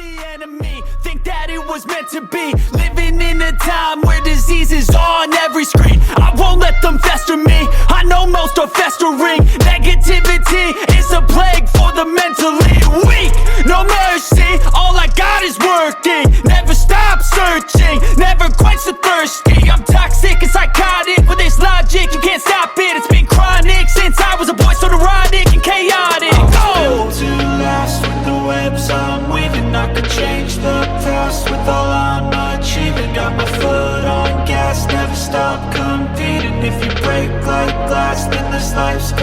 The enemy. Think that it was meant to be. Living in a time where disease is on every screen. I won't let them fester me. I know most are festering. Negativity is a plague for the mentally weak. No mercy, all I got is working. Never stop searching, never quench the thirsty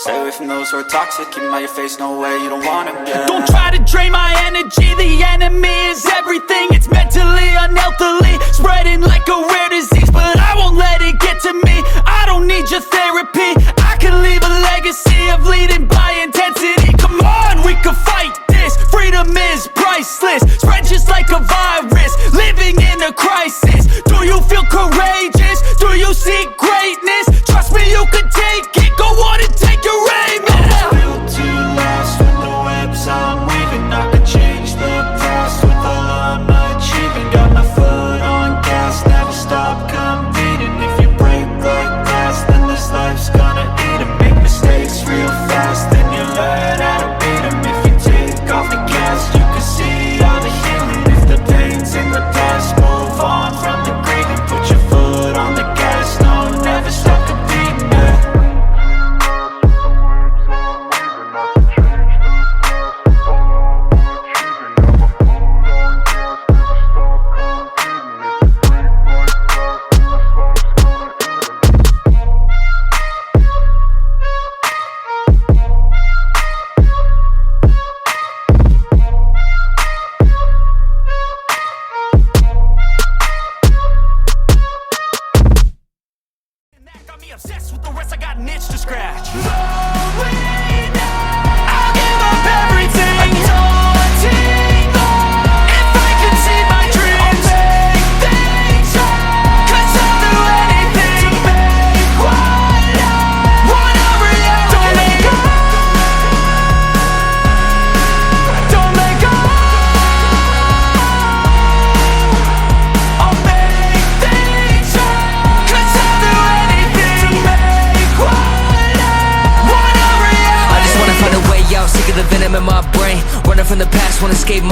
Stay away from those who are toxic. Keep 'em out your face, no way, you don't want it, yeah. Don't try to drain my energy. The enemy is everything. It's mentally, unhealthily Spreading like a rare disease. But I won't let it get to me. I don't need your therapy. I can leave a legacy of leading by intensity. Come on, we can fight this. Freedom is priceless. Spread just like a virus. Living in a crisis. Do you feel courageous?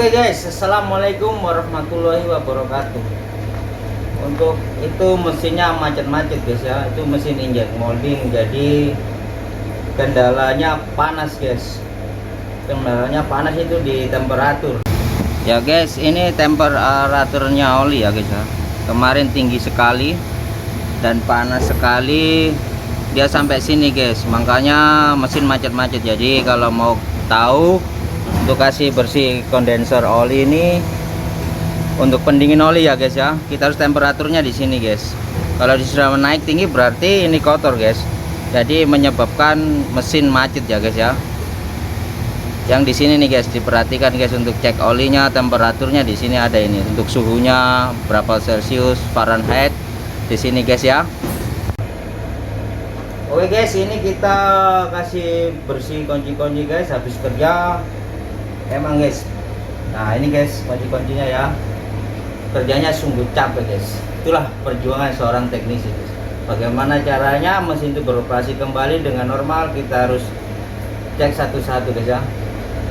Oke guys, assalamualaikum warahmatullahi wabarakatuh. Untuk itu mesinnya macet-macet guys ya, itu mesin injek molding. Jadi kendalanya panas guys. Kendalanya panas itu di temperatur. Ya guys, ini temperaturnya oli ya guys ya. Kemarin tinggi sekali dan panas sekali. Dia sampai sini guys, makanya mesin macet-macet. Jadi kalau mau tahu untuk kasih bersih kondenser oli ini untuk pendingin oli ya guys ya. Kita harus temperaturnya di sini guys. Kalau sudah naik tinggi berarti ini kotor guys. Jadi menyebabkan mesin macet ya guys ya. Yang di sini nih guys diperhatikan guys untuk cek olinya temperaturnya di sini ada ini. Untuk suhunya berapa celcius Fahrenheit di sini guys ya. Oke guys, ini kita kasih bersih kunci-kunci guys habis kerja. Emang guys. Nah, ini guys kunci-kuncinya ya. Kerjanya sungguh capek guys. Itulah perjuangan seorang teknisi guys. Bagaimana caranya mesin itu beroperasi kembali dengan normal, kita harus cek satu-satu guys ya.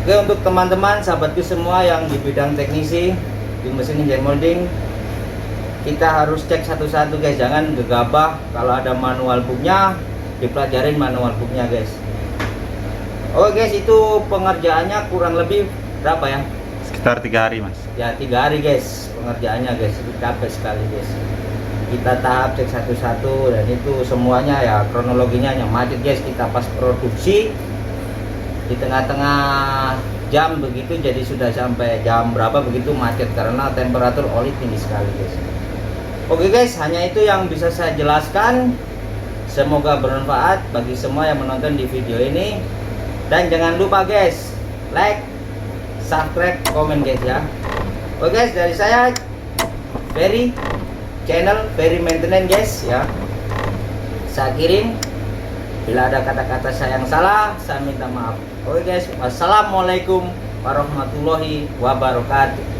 Oke, untuk teman-teman sahabatku semua yang di bidang teknisi di mesin inject molding kita harus cek satu-satu guys jangan gegabah kalau ada manual booknya dipelajarin manual booknya guys oke guys itu pengerjaannya kurang lebih berapa ya? Sekitar tiga hari mas. ya tiga hari guys pengerjaannya guys. Capek sekali guys. Kita tahap cek satu-satu dan itu semuanya ya kronologinya yang macet guys. Kita pas produksi di tengah-tengah jam begitu jadi sudah sampai jam berapa begitu macet karena temperatur oli tinggi sekali guys. Oke guys hanya itu yang bisa saya jelaskan. Semoga bermanfaat bagi semua yang menonton di video ini dan jangan lupa guys like subscribe komen guys ya. Oke guys dari saya Ferry channel Ferry Maintenance guys ya. Saya kirim. Bila ada kata-kata saya yang salah saya minta maaf. Oke guys wassalamualaikum warahmatullahi wabarakatuh